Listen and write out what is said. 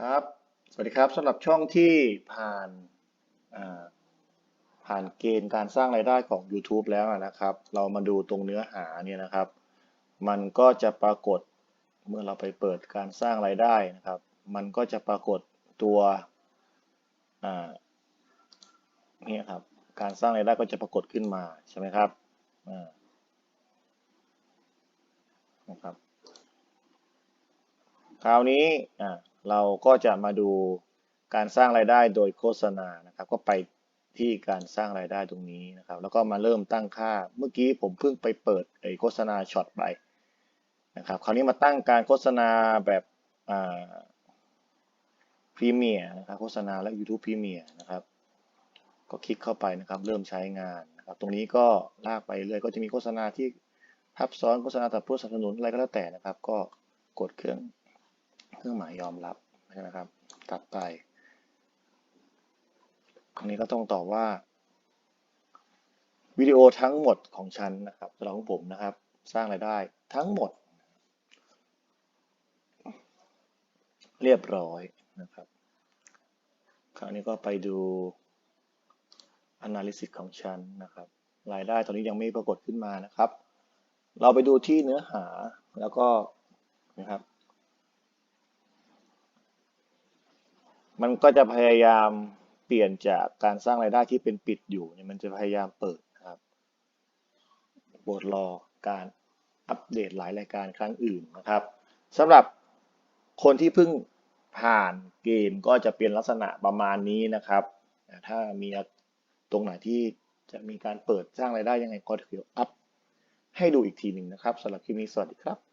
ครับ สวัสดีครับสำหรับช่องที่ผ่านผ่านเกณฑ์การสร้างรายได้ของ YouTube แล้วนะครับ เรามาดูตรงเนื้อหาเนี่ยนะครับ มันก็จะปรากฏเมื่อเราไปเปิดการสร้างรายได้นะครับ มันก็จะปรากฏตัวเนี่ยครับการสร้างรายได้ก็จะปรากฏขึ้นมาใช่ไหมครับนะครับ คราวนี้อ่า เราก็จะมาดูการสร้างรายได้โดยโฆษณานะครับ ก็ไปที่การสร้างรายได้ตรงนี้นะครับ แล้วก็มาเริ่มตั้งค่าเมื่อกี้ผมเพิ่งไปเปิดไอ้โฆษณาช็อตไปนะครับคราวนี้มาตั้งการโฆษณาแบบพรีเมียร์นะครับโฆษณาและ YouTube พรีเมียร์นะครับก็คลิกเข้าไปนะครับเริ่มใช้งานนะครับตรงนี้ก็ลากไปเรื่อยก็จะมีโฆษณาที่ทับซ้อนโฆษณาตัดผู้สนับสนุนอะไรก็แล้วแต่นะครับ ก็กดเครื่อง เครื่องหมายยอมรับนะครับตัดไป ครั้งนี้ก็ต้องตอบว่าวิดีโอทั้งหมดของฉันนะครับสำหรับของผมนะครับ สร้างรายได้ทั้งหมด เรียบร้อยนะครับ คราวนี้ก็ไปดู analysis ของฉันนะครับ รายได้ตอนนี้ยังไม่ปรากฏขึ้นมานะครับ เราไปดูที่เนื้อหาแล้วก็นะครับ มันก็จะพยายามเปลี่ยนจากการสร้างรายได้ที่เป็นปิดอยู่เนี่ยมันจะพยายามเปิดนะครับโปรดรอการอัปเดตหลายรายการครั้งอื่นนะครับสำหรับคนที่เพิ่งผ่านเกณฑ์ก็จะเป็นลักษณะประมาณนี้นะครับแต่ถ้ามีตรงไหนที่จะมีการเปิดสร้างรายได้ยังไงก็เดี๋ยวอัพให้ดูอีกทีหนึ่งนะครับสำหรับคลิปนี้สวัสดีครับ